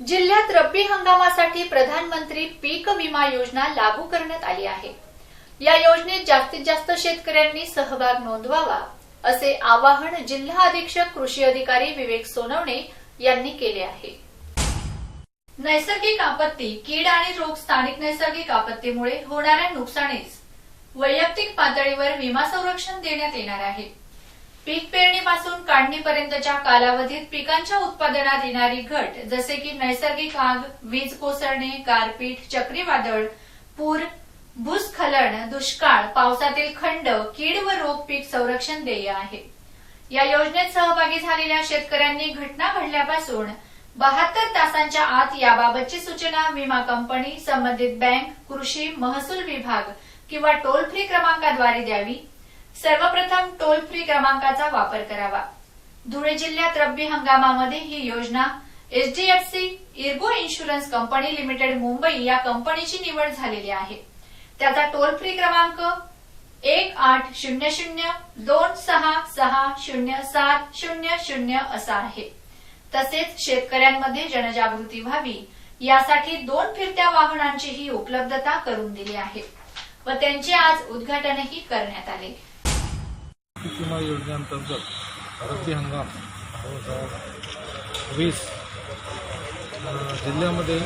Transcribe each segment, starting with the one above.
जिल्ह्यात रब्बी हंगामासाठी प्रधानमंत्री पीक विमा योजना लागू करण्यात आली आहे. या योजनेत जास्तीत जास्त शेतकऱ्यांनी सहभाग नोंदवावा असे आवाहन जिल्हा अधीक्षक कृषी अधिकारी विवेक सोनवणे यांनी केले आहे. नैसर्गिक आपत्ती कीड आणि रोग स्थानिक नैसर्गिक आपत्तीमुळे होणाऱ्या नुकसानीस वैयक्तिक पातळीवर विमा संरक्षण देण्यात येणार आहे. पीक पेरणीपासून काढणीपर्यंतच्या कालावधीत पिकांच्या उत्पादनात येणारी घट जसे की नैसर्गिक आग वीज कोसळणे गारपीट चक्रीवादळ पूर भूस्खलन दुष्काळ पावसातील खंड कीड व रोग पीक संरक्षण देय आहे. या योजनेत सहभागी झालेल्या शेतकऱ्यांनी घटना घडल्यापासून बहात्तर तासांच्या आत याबाबतची सूचना विमा कंपनी संबंधित बँक कृषी महसूल विभाग किंवा टोल फ्री क्रमांकाद्वारे द्यावी. सर्वप्रथम टोल फ्री क्रमांकाचा वापर करावा. धुळे जिल्ह्यात रब्बी हंगामामध्ये ही योजना HDFC ERGO insurance company limited Mumbai या कंपनीची निवड झालेली आहे. त्याचा टोल फ्री क्रमांक एक आठ शून्य शून्य दोन सहा सहा शून्य सात शून्य शून्य असा आहे. तसेच शेतकऱ्यांमध्ये जनजागृती व्हावी यासाठी दोन फिरत्या वाहनांचीही उपलब्धता करून दिली आहे. व त्यांचे आज उद्घाटनही करण्यात आले. पीक विमा योजनेअंतर्गत रब्बी हंगाम दोन हजार वीस जिल्ह्यामध्ये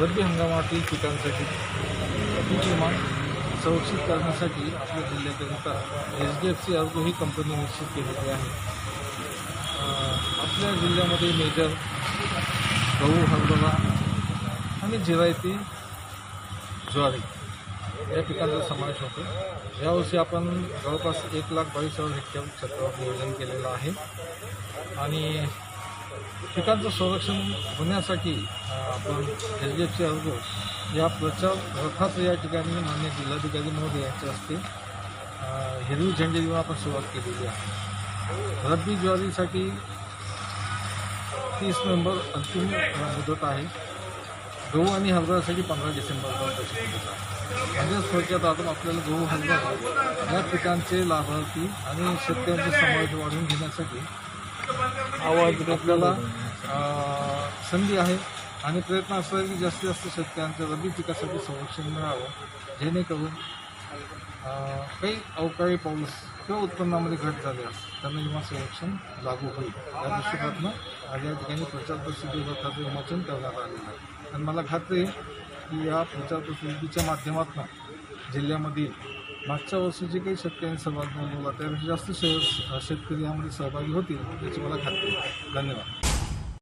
रब्बी हंगामातील पिकांसाठी पीक विमा संरक्षित करण्यासाठी आपल्या जिल्ह्याकरिता H D F C ERGO ही कंपनी निश्चित केलेली आहे. आपल्या जिल्ह्यामध्ये मेजर गहू हरभरा आणि जिरायती ज्वारी या पिकांचा समावेश होतो. यावर्षी आपण जवळपास एक लाख बावीस हजार हेक्टर क्षेत्रावर नियोजन केलेलं आहे. आणि पिकांचं संरक्षण होण्यासाठी आपण एच डी एफ सी अर्ज या प्रचार रथाचं या ठिकाणी मान्य जिल्हाधिकारी महोदय यांच्या हस्ते हिरवी झेंडे देऊन आपण सुरुवात केलेली आहे. रब्बी ज्वारीसाठी तीस नोव्हेंबर अंतिम मुदत आहे. गहू आणि हरभऱ्यासाठी पंधरा डिसेंबरपर्यंत आहे म्हणजे थोडक्यात आपण आपल्याला गहू हरभरा या पिकांचे लाभार्थी आणि शेतकऱ्यांचे समावेश वाढवून घेण्यासाठी आवाज आपल्याला संधी आहे. आणि प्रयत्न असा आहे की जास्तीत जास्त शेतकऱ्यांचं रब्बी पिकासाठी संरक्षण मिळावं जेणेकरून काही अवकाळी पाऊस किंवा उत्पन्नामध्ये घट झाल्यास त्यांना विमा संरक्षण लागू होईल. या दृष्टिकोनातनं आज या ठिकाणी प्रचार प्रसिद्धी रथाचं विमोचन करण्यात आलेलं आहे. आणि मला खात्री आहे की या प्रचार प्रसिद्धीच्या माध्यमातून जिल्ह्यामधील मागच्या वर्षी जे काही शेतकऱ्यांनी सहभाग नोंदवला त्यापेक्षा जास्त शे शेतकरी यामध्ये सहभागी होतील याची मला खात्री धन्यवाद.